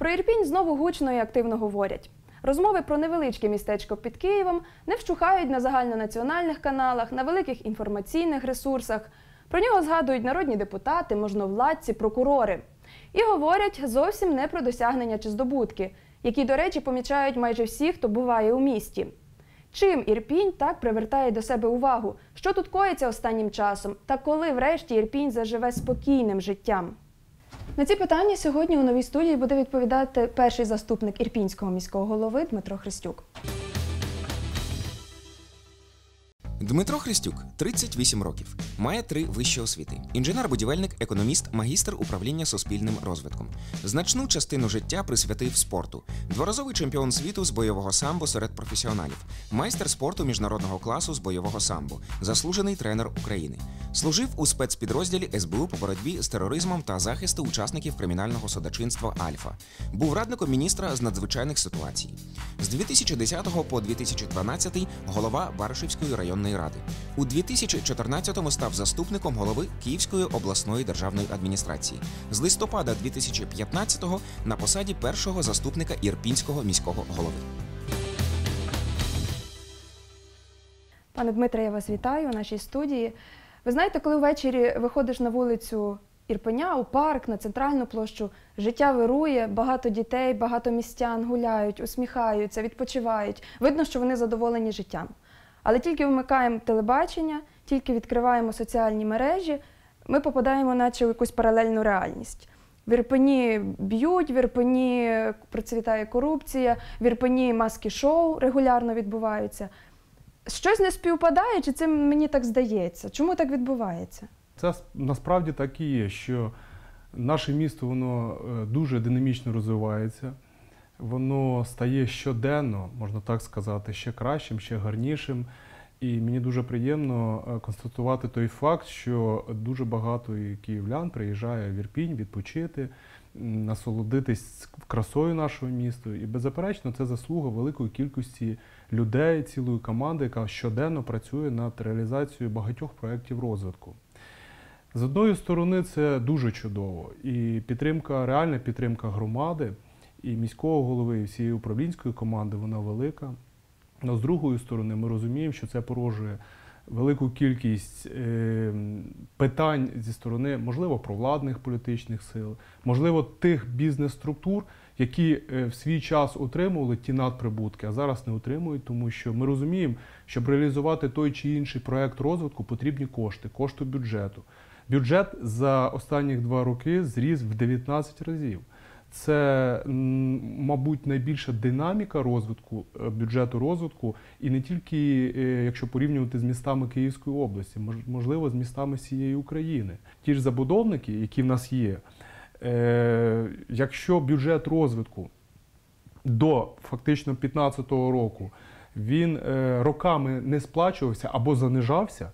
Про Ірпінь знову гучно і активно говорять. Розмови про невеличке містечко під Києвом не вщухають на загальнонаціональних каналах, на великих інформаційних ресурсах. Про нього згадують народні депутати, можновладці, прокурори. І говорять зовсім не про досягнення чи здобутки, які, до речі, помічають майже всі, хто буває у місті. Чим Ірпінь так привертає до себе увагу? Що тут коїться останнім часом? Та коли врешті Ірпінь заживе спокійним життям? На ці питання сьогодні у новій студії буде відповідати перший заступник ірпінського міського голови Дмитро Христюк. Дмитро Христюк 38 років, має три вищі освіти: інженер-будівельник, економіст, магістр управління суспільним розвитком. Значну частину життя присвятив спорту. Дворазовий чемпіон світу з бойового самбо серед професіоналів, майстер спорту міжнародного класу з бойового самбо, заслужений тренер України. Служив у спецпідрозділі СБУ по боротьбі з тероризмом та захисту учасників кримінального судочинства Альфа. Був радником міністра з надзвичайних ситуацій. З 2010 по 2012 голова Баришівської районної ради. У 2014-му став заступником голови Київської обласної державної адміністрації. З листопада 2015-го на посаді першого заступника Ірпінського міського голови. Пане Дмитре, я вас вітаю у нашій студії. Ви знаєте, коли ввечері виходиш на вулицю Ірпеня, у парк, на центральну площу, життя вирує, багато дітей, багато містян гуляють, усміхаються, відпочивають. Видно, що вони задоволені життям. Але тільки вмикаємо телебачення, тільки відкриваємо соціальні мережі, ми попадаємо, наче в якусь паралельну реальність. В Ірпені б'ють, в Ірпені процвітає корупція, в Ірпені маски шоу регулярно відбуваються. Щось не співпадає, чи це мені так здається? Чому так відбувається? Це насправді так і є, що наше місто воно е, дуже динамічно розвивається, воно стає щоденно, можна так сказати, ще кращим, ще гарнішим. І мені дуже приємно е, констатувати той факт, що дуже багато київлян приїжджає в Ірпінь відпочити, насолодитись красою нашого міста. І беззаперечно, це заслуга великої кількості людей, цілої команди, яка щоденно працює над реалізацією багатьох проєктів розвитку. З одної сторони, це дуже чудово, і підтримка, реальна підтримка громади і міського голови, і всієї управлінської команди, вона велика. Але з другої сторони, ми розуміємо, що це порожує велику кількість е, питань зі сторони, можливо, провладних політичних сил, можливо, тих бізнес-структур, які е, в свій час отримували ті надприбутки, а зараз не отримують, тому що ми розуміємо, щоб реалізувати той чи інший проект розвитку, потрібні кошти, кошти бюджету. Бюджет за останні два роки зріс в 19 разів. Це, мабуть, найбільша динаміка розвитку е, бюджету розвитку, і не тільки е, якщо порівнювати з містами Київської області, мож- можливо, з містами всієї України. Ті ж забудовники, які в нас є, е, якщо бюджет розвитку до фактично 2015 року він роками не сплачувався або занижався,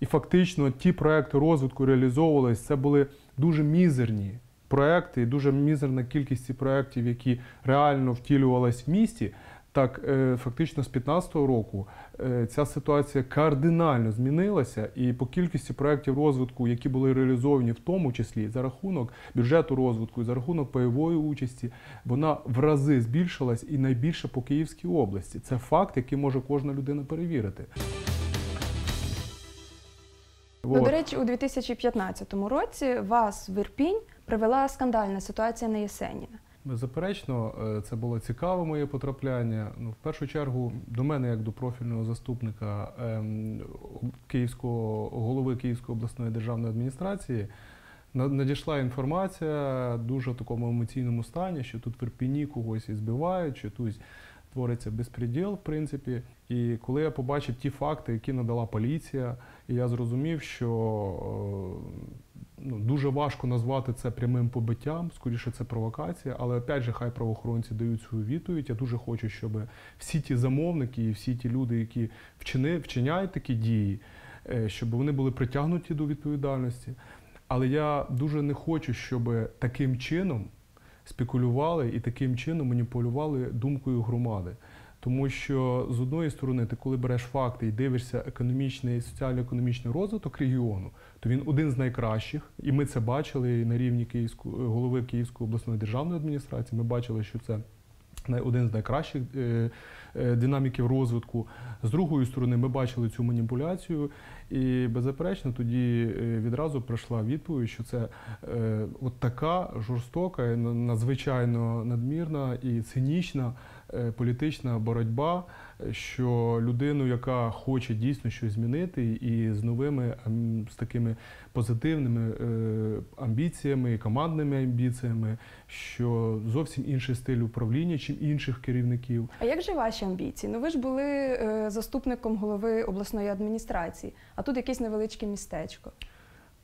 і фактично ті проекти розвитку реалізовувалися, це були дуже мізерні проекти, і дуже мізерна кількість цих проєктів, які реально втілювалися в місті. Так, е, фактично з 2015 року е, ця ситуація кардинально змінилася, і по кількості проєктів розвитку, які були реалізовані, в тому числі за рахунок бюджету розвитку, і за рахунок пайової участі, вона в рази збільшилась і найбільше по Київській області. Це факт, який може кожна людина перевірити. Ну, до речі, у 2015 році вас в Ірпінь привела скандальна ситуація на Єсеніна. Беззаперечно, е, це було цікаве моє потрапляння. Ну, в першу чергу, до мене, як до профільного заступника ем, Київського голови Київської обласної державної адміністрації, надійшла інформація дуже в такому емоційному стані, що тут в Ірпіні когось і збивають, що тут твориться безпреділ, в принципі. І коли я побачив ті факти, які надала поліція, я зрозумів, що е, дуже важко назвати це прямим побиттям, скоріше це провокація, але опять же, хай правоохоронці дають свою відповідь. Я дуже хочу, щоб всі ті замовники і всі ті люди, які вчини, вчиняють такі дії, е, щоб вони були притягнуті до відповідальності. Але я дуже не хочу, щоб таким чином спекулювали і таким чином маніпулювали думкою громади. Тому що з одної сторони, ти коли береш факти і дивишся економічний соціально-економічний розвиток регіону, то він один з найкращих, і ми це бачили на рівні Київської голови Київської обласної державної адміністрації. Ми бачили, що це один з найкращих е, е, динаміків розвитку. З другої сторони, ми бачили цю маніпуляцію, і беззаперечно тоді е, відразу прийшла відповідь, що це от така жорстока, надзвичайно надмірна і цинічна політична боротьба, е, що людину, яка хоче дійсно щось змінити, і з новими з такими позитивними е, амбіціями командними амбіціями, що зовсім інший стиль управління, чим інших керівників. А як же ваші амбіції? Ну ви ж були е, заступником голови обласної адміністрації, а тут якесь невеличке містечко.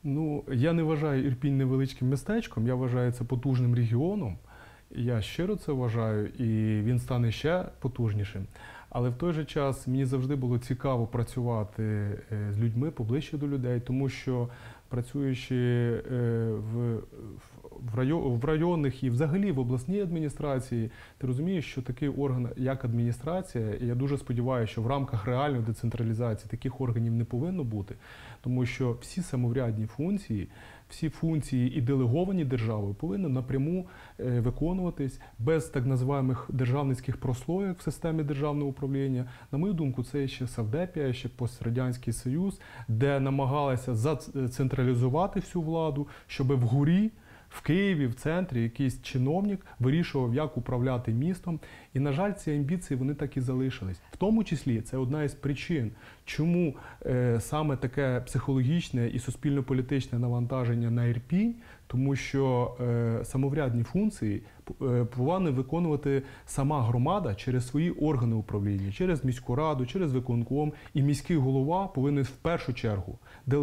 Ну, я не вважаю Ірпінь невеличким містечком, я вважаю це потужним регіоном. Я щиро це вважаю, і він стане ще потужнішим. Але в той же час мені завжди було цікаво працювати е, з людьми поближче до людей, тому що працюючи е, в, в, райо- в районних і взагалі в обласній адміністрації, ти розумієш, що такий орган, як адміністрація, і я дуже сподіваюся, що в рамках реальної децентралізації таких органів не повинно бути, тому що всі самоврядні функції, всі функції і делеговані державою повинні напряму е, виконуватись без так називаємих державницьких прослоїв в системі державного управління. На мою думку, це ще Савдепія, ще пострадянський союз, де намагалися зацентралізувати всю владу, щоб вгорі. В Києві, в центрі, якийсь чиновник вирішував, як управляти містом. І, на жаль, ці амбіції вони так і залишились. В тому числі це одна із причин, чому е, саме таке психологічне і суспільно-політичне навантаження на Ірпінь, тому що е, самоврядні функції повинна виконувати сама громада через свої органи управління, через міську раду, через виконком. І міський голова повинен в першу чергу е,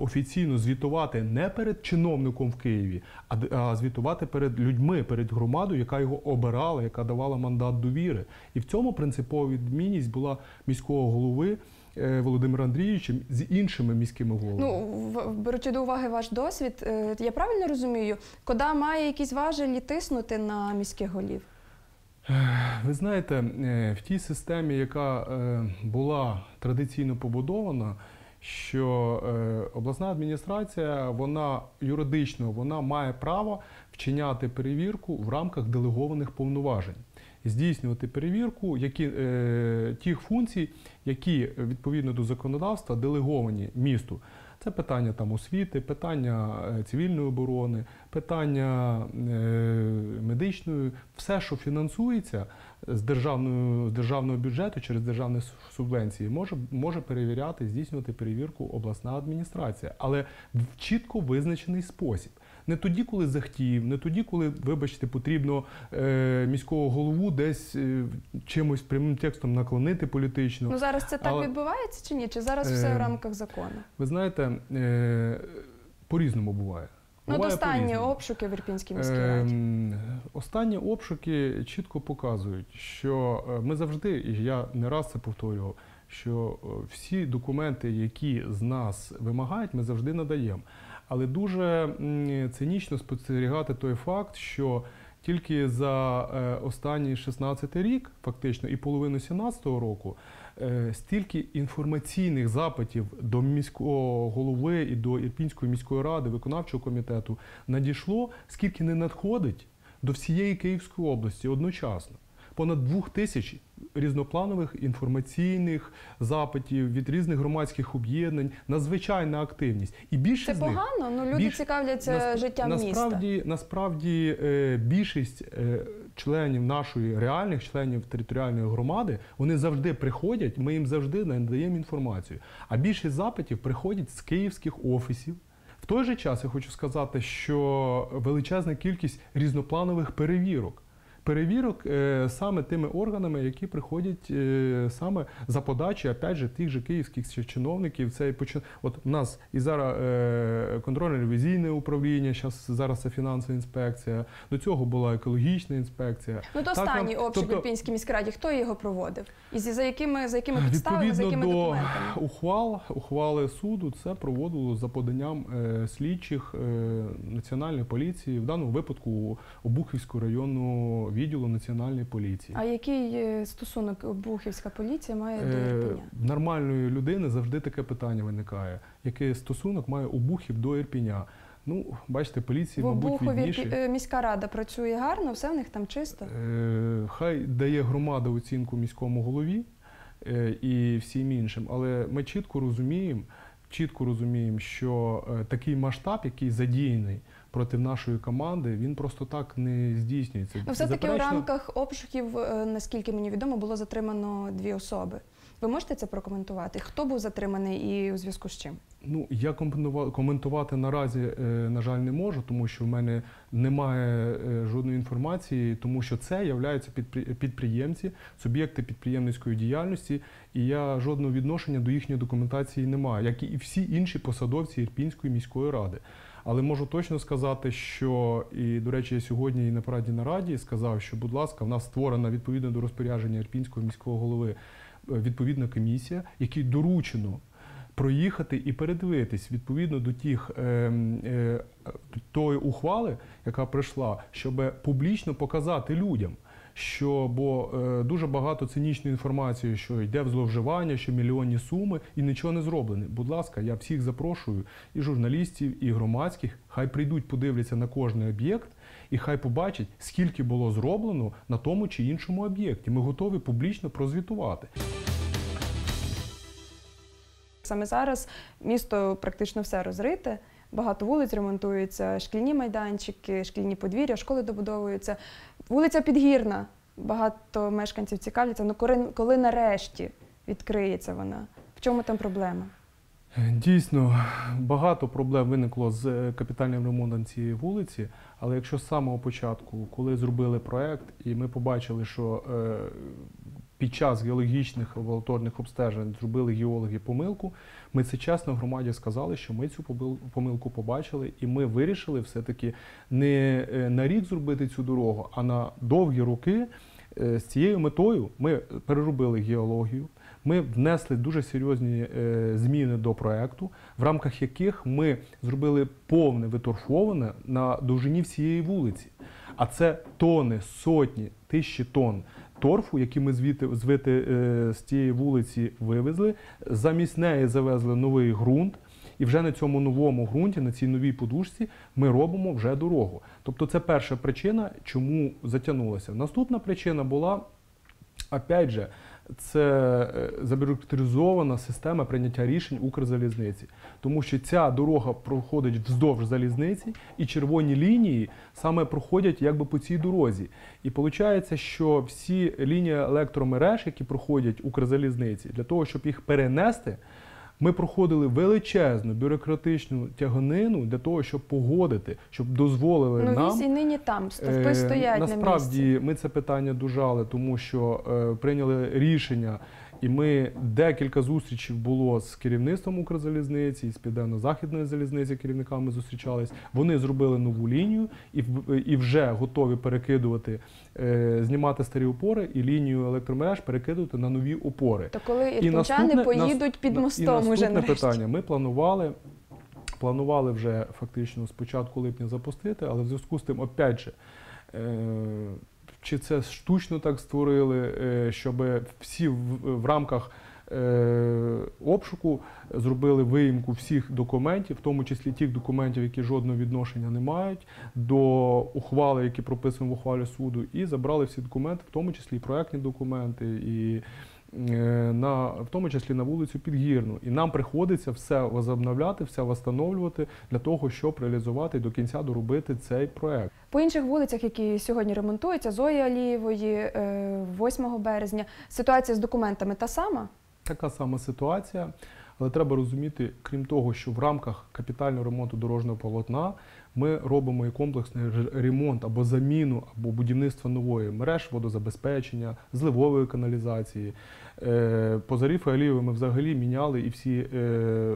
офіційно звітувати не перед чиновником в Києві, а звітувати перед людьми, перед громадою, яка його обирала, яка давала мандат довіри. І в цьому принципова відмінність була міського голови. Е, Володимира Андрійовича з іншими міськими головами. Ну, беручи до уваги ваш досвід, е, я правильно розумію, кода має якісь важелі тиснути на міських голів? Ви знаєте, е, в тій системі, яка е, була традиційно побудована, що е, обласна адміністрація, вона юридично вона має право вчиняти перевірку в рамках делегованих повноважень, здійснювати перевірку які, е, тих функцій, які відповідно до законодавства делеговані місту. Це питання там освіти, питання е, цивільної оборони, питання е, медичної, все, що фінансується з державної з державного бюджету через державні субвенції, може, може перевіряти, здійснювати перевірку обласна адміністрація, але в чітко визначений спосіб. Не тоді, коли захотів, не тоді, коли, вибачте, потрібно е, міського голову десь е, чимось прямим текстом наклонити політично. Ну зараз це так Але- відбувається чи ні? Чи зараз все в Е, рамках закону? Ви знаєте, е, по-різному буває. Ну, от останні обшуки в Ірпінській міській раді. Ем, Останні обшуки чітко показують, що е, ми завжди, і я не раз це повторював, що е, всі документи, які з нас вимагають, ми завжди надаємо. Але дуже цинічно спостерігати той факт, що тільки за е, останній 16 рік, фактично, і половину 17 року, е, стільки інформаційних запитів до міського голови і до Ірпінської міської ради, виконавчого комітету надійшло, скільки не надходить до всієї Київської області одночасно. Понад двох тисяч різнопланових інформаційних запитів від різних громадських об'єднань, надзвичайна активність. І більше Це них погано, ну люди більш- цікавляться Насп- життям міста. насправді, насправді е, більшість е, членів нашої реальних членів територіальної громади вони завжди приходять. Ми їм завжди надаємо інформацію. А більшість запитів приходять з київських офісів. В той же час я хочу сказати, що величезна кількість різнопланових перевірок. Перевірок е, саме тими органами, які приходять е, саме за подачі, опять же, тих же київських чиновників. Це і почи- от у нас і зараз е, контрольно-ревізійне управління, щас, зараз це фінансова інспекція. До цього була екологічна інспекція. Ну то останній нам- обшук тобто- Ірпінській міській раді, хто його проводив? І за якими, за якими підставами, за якими до документами? ухвал, ухвали суду, це проводило за поданням е, слідчих е, національної поліції, в даному випадку Обухівського районного відділу національної поліції. А який е, стосунок Обухівська поліція має до Е, нормальної людини завжди таке питання виникає: який стосунок має Обухів до Ірпіня? Ну, бачите, поліції, В мабуть, Обухові відніше. е, міська рада працює гарно, все в них там чисто. Е, Хай дає громада оцінку міському голові е, і всім іншим, але ми чітко розуміємо, чітко розуміємо, що такий масштаб, який задіяний проти нашої команди, він просто так не здійснюється. Ну, все-таки у Заперечно- рамках обшуків, е, наскільки мені відомо, було затримано дві особи. Ви можете це прокоментувати? Хто був затриманий і у зв'язку з чим? Ну, я коментува- коментувати наразі, е, на жаль, не можу, тому що в мене немає е, жодної інформації, тому що це являються підпри- підприємці, суб'єкти підприємницької діяльності, і я жодного відношення до їхньої документації не маю, як і всі інші посадовці Ірпінської міської ради. Але можу точно сказати, що і, до речі, я сьогодні і на парадній нараді сказав, що, будь ласка, в нас створена відповідно до розпорядження Ірпінського міського голови е, відповідна комісія, якій доручено проїхати і передивитись відповідно до тих ем, е, тої ухвали, яка прийшла, щоб публічно показати людям. Що бо е, дуже багато цинічної інформації, що йде в зловживання, що мільйонні суми і нічого не зроблено. Будь ласка, я всіх запрошую, і журналістів, і громадських, хай прийдуть, подивляться на кожний об'єкт, і хай побачать, скільки було зроблено на тому чи іншому об'єкті. Ми готові публічно прозвітувати. Саме зараз місто практично все розрите. Багато вулиць ремонтуються, шкільні майданчики, шкільні подвір'я, школи добудовуються. Вулиця Підгірна. Багато мешканців цікавляться. Ну коли, коли нарешті відкриється вона? В чому там проблема? Дійсно, багато проблем виникло з е, капітальним ремонтом цієї вулиці, але якщо з самого початку, коли зробили проект, і ми побачили, що е, під час геологічних лабораторних обстежень зробили геологи помилку, ми це чесно громаді сказали, що ми цю помилку побачили, і ми вирішили все-таки не е, на рік зробити цю дорогу, а на довгі роки. Е, З цією метою ми переробили геологію, ми внесли дуже серйозні е, зміни до проекту, в рамках яких ми зробили повне виторфоване на довжині всієї вулиці. А це тони, сотні, тисячі тонн торфу, який ми звідти звити е, з цієї вулиці вивезли. Замість неї завезли новий ґрунт. І вже на цьому новому ґрунті, на цій новій подушці, ми робимо вже дорогу. Тобто, це перша причина, чому затягнулося. Наступна причина була, опять же, це е, забюрократизована система прийняття рішень Укрзалізниці. Тому що ця дорога проходить вздовж залізниці, і червоні лінії саме проходять якби по цій дорозі. І виходить, що всі лінії електромереж, які проходять Укрзалізниці, для того, щоб їх перенести, ми проходили величезну бюрократичну тяганину для того, щоб погодити, щоб дозволили Ну, нам Ну, і нині там, стовпи Е, стоять на Насправді місці. ми це питання дужали, тому що е, прийняли рішення, і ми декілька зустрічей було з керівництвом Укрзалізниці, з південно-західної залізниці керівниками зустрічались. Вони зробили нову лінію і, і вже готові перекидувати, е, знімати старі опори і лінію електромереж перекидувати на нові опори. То коли ірпінчани поїдуть під мостом і наступне уже нарешті. питання. Ми планували, планували вже фактично з початку липня запустити, але в зв'язку з тим, опять же, е, чи це штучно так створили, е, щоб всі в, рамках е, обшуку зробили виїмку всіх документів, в тому числі тих документів, які жодного відношення не мають, до ухвали, які прописані в ухвалі суду, і забрали всі документи, в тому числі і проектні документи, і на, в тому числі на вулицю Підгірну. І нам приходиться все возобновляти, все встановлювати для того, щоб реалізувати і до кінця доробити цей проект. По інших вулицях, які сьогодні ремонтуються, Зої Алієвої, е, 8 березня, ситуація з документами та сама. Така сама ситуація. Але треба розуміти, крім того, що в рамках капітального ремонту дорожнього полотна ми робимо і комплексний ремонт або заміну, або будівництво нової мереж водозабезпечення, зливової каналізації. Е, По Заріфу Алієву ми взагалі міняли і всі, е,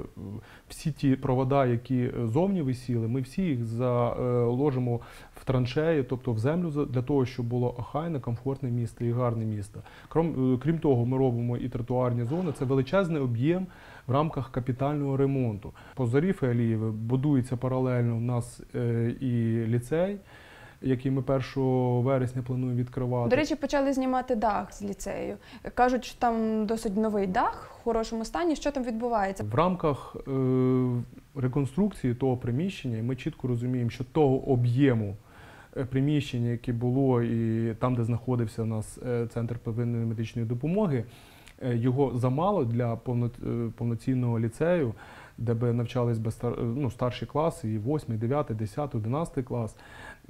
всі ті провода, які зовні висіли, ми всі їх заложимо в траншеї, тобто в землю, для того, щоб було охайне, комфортне місто і гарне місто. Е, крім того, ми робимо і тротуарні зони. Це величезний об'єм в рамках капітального ремонту. По Заріфи Алієві будується паралельно у нас е, і ліцей. який ми 1 вересня плануємо відкривати. До речі, почали знімати дах з ліцею. Кажуть, що там досить новий дах в хорошому стані. Що там відбувається? В рамках е, реконструкції того приміщення ми чітко розуміємо, що того об'єму е, приміщення, яке було, і там, де знаходився у нас центр первинної медичної допомоги, його замало для е, повноцінного ліцею, де би навчались би е, ну, старші класи, і 8, 9, 10, 11 клас.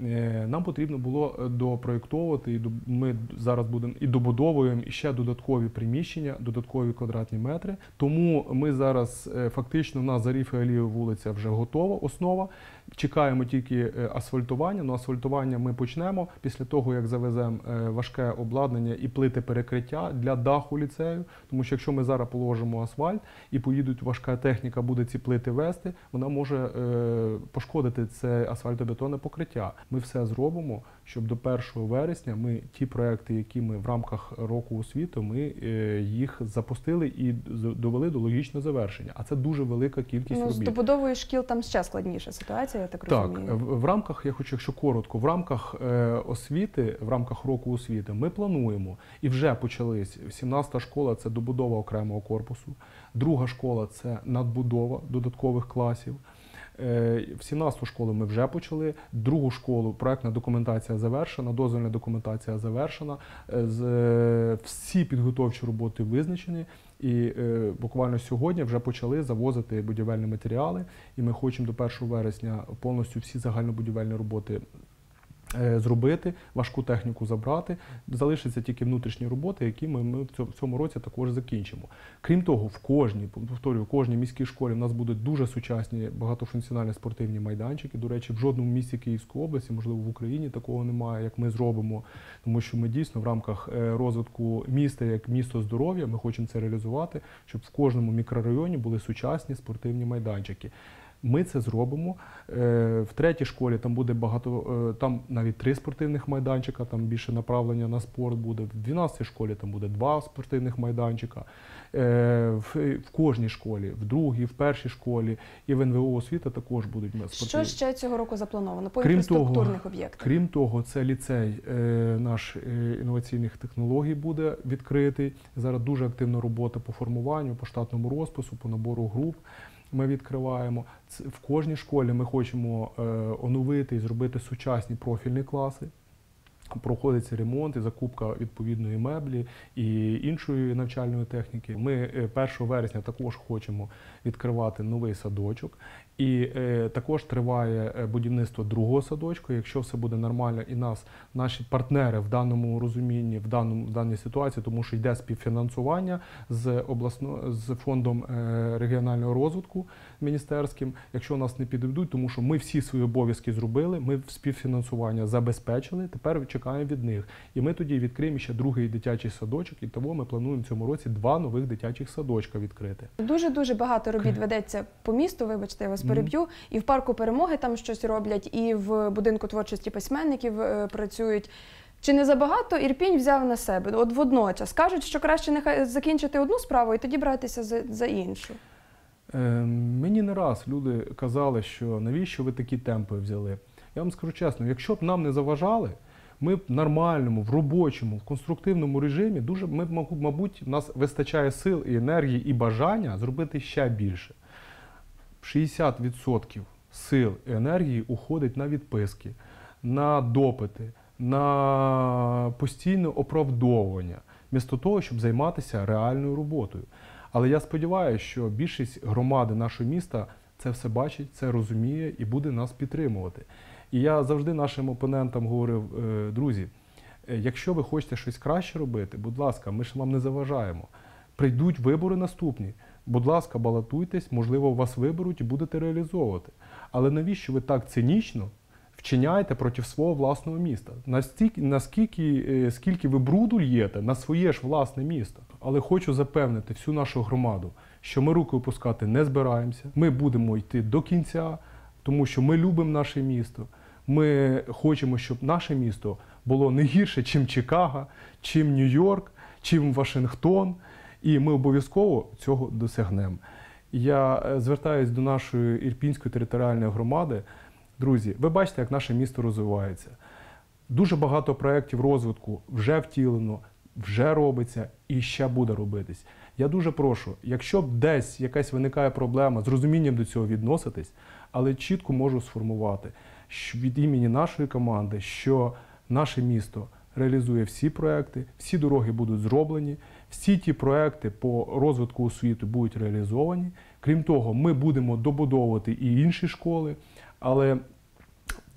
Е, Нам потрібно було е, допроєктовувати, і ми зараз будемо і добудовуємо і ще додаткові приміщення, додаткові квадратні метри. Тому ми зараз е, фактично у нас Алієва вулиця вже готова, основа. Чекаємо тільки асфальтування. Ну, асфальтування ми почнемо після того, як завеземо важке обладнання і плити перекриття для даху ліцею. Тому що якщо ми зараз положимо асфальт і поїдуть важка техніка, буде ці плити вести, вона може пошкодити це асфальтобетонне покриття. Ми все зробимо, щоб до 1 вересня ми ті проекти, які ми в рамках року освіти, ми е, їх запустили і з- довели до логічного завершення. А це дуже велика кількість Ну, з робіт. добудовою шкіл там ще складніша ситуація, я так Так, розумію. в, в рамках, я хочу, якщо коротко, в рамках е, освіти, в рамках року освіти, ми плануємо і вже почались. 17-та школа це добудова окремого корпусу, друга школа це надбудова додаткових класів. Е, В 17-ту школу ми вже почали. Другу школу проектна документація завершена, дозвільна документація завершена. Е, е, Всі підготовчі роботи визначені. І е, буквально сьогодні вже почали завозити будівельні матеріали. І ми хочемо до 1 вересня повністю всі загальнобудівельні роботи е, зробити, важку техніку забрати. Залишаться тільки внутрішні роботи, які ми, ми в цьому році також закінчимо. Крім того, в кожній, повторюю, в кожній міській школі в нас будуть дуже сучасні багатофункціональні спортивні майданчики. До речі, в жодному місті Київської області, можливо, в Україні такого немає, як ми зробимо. Тому що ми дійсно в рамках е, розвитку міста як місто здоров'я, ми хочемо це реалізувати, щоб в кожному мікрорайоні були сучасні спортивні майданчики. Ми це зробимо. Е, В третій школі там буде багато, е, там навіть три спортивних майданчика, там більше направлення на спорт буде. В 12 школі там буде два спортивних майданчика. Е, В, кожній школі, в другій, в першій школі і в НВО освіта також будуть Що спортивні. ще цього року заплановано по Крім інфраструктурних об'єктах? Крім того, це ліцей наш інноваційних технологій буде відкритий. Зараз дуже активна робота по формуванню, по штатному розпису, по набору груп. Ми відкриваємо в кожній школі. Ми хочемо е, оновити і зробити сучасні профільні класи. Проходиться ремонт і закупка відповідної меблі і іншої навчальної техніки. Ми е, 1 вересня також хочемо відкривати новий садочок. І е, також триває е, будівництво другого садочку. Якщо все буде нормально, і нас наші партнери в даному розумінні, в даному в даній ситуації, тому що йде співфінансування з обласно з фондом е, регіонального розвитку міністерським. Якщо нас не підведуть, тому що ми всі свої обов'язки зробили, ми співфінансування забезпечили. Тепер чекаємо від них. І ми тоді відкриємо ще другий дитячий садочок. І того ми плануємо в цьому році два нових дитячих садочка відкрити. Дуже дуже багато робіт ведеться по місту. Вибачте, я вас. Переб'ю. І в парку перемоги там щось роблять, і в будинку творчості письменників е, працюють. Чи не забагато Ірпінь взяв на себе? От водночас кажуть, що краще нехай закінчити одну справу і тоді братися за, за іншу. Е, Мені не раз люди казали, що навіщо ви такі темпи взяли. Я вам скажу чесно, якщо б нам не заважали, ми б в нормальному, в робочому, в конструктивному режимі дуже ми б, мабуть, в нас вистачає сил і енергії і бажання зробити ще більше. 60% сил і енергії уходить на відписки, на допити, на постійне оправдовування, вмісто того, щоб займатися реальною роботою. Але я сподіваюся, що більшість громади нашого міста це все бачить, це розуміє і буде нас підтримувати. І я завжди нашим опонентам говорив, «Е, друзі, е, якщо ви хочете щось краще робити, будь ласка, ми ж вам не заважаємо. Прийдуть вибори наступні. Будь ласка, балотуйтесь, можливо, вас виберуть і будете реалізовувати. Але навіщо ви так цинічно вчиняєте проти свого власного міста? Настільки, наскільки е, скільки ви бруду л'єте на своє ж власне місто? Але хочу запевнити всю нашу громаду, що ми руки опускати не збираємося. Ми будемо йти до кінця, тому що ми любимо наше місто. Ми хочемо, щоб наше місто було не гірше, чим Чикаго, чим Нью-Йорк, чим Вашингтон. І ми обов'язково цього досягнемо. Я е, звертаюся до нашої Ірпінської територіальної громади. Друзі, ви бачите, як наше місто розвивається. Дуже багато проєктів розвитку вже втілено, вже робиться і ще буде робитись. Я дуже прошу, якщо б десь якась виникає проблема, з розумінням до цього відноситись, але чітко можу сформувати від імені нашої команди, що наше місто реалізує всі проекти, всі дороги будуть зроблені, всі ті проекти по розвитку освіти будуть реалізовані. Крім того, ми будемо добудовувати і інші школи, але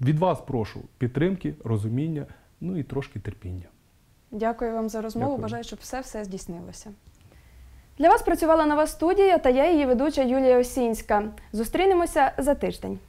від вас прошу підтримки, розуміння, ну і трошки терпіння. Дякую вам за розмову. Дякую. Бажаю, щоб все все здійснилося. Для вас працювала нова студія та я її ведуча Юлія Осінська. Зустрінемося за тиждень.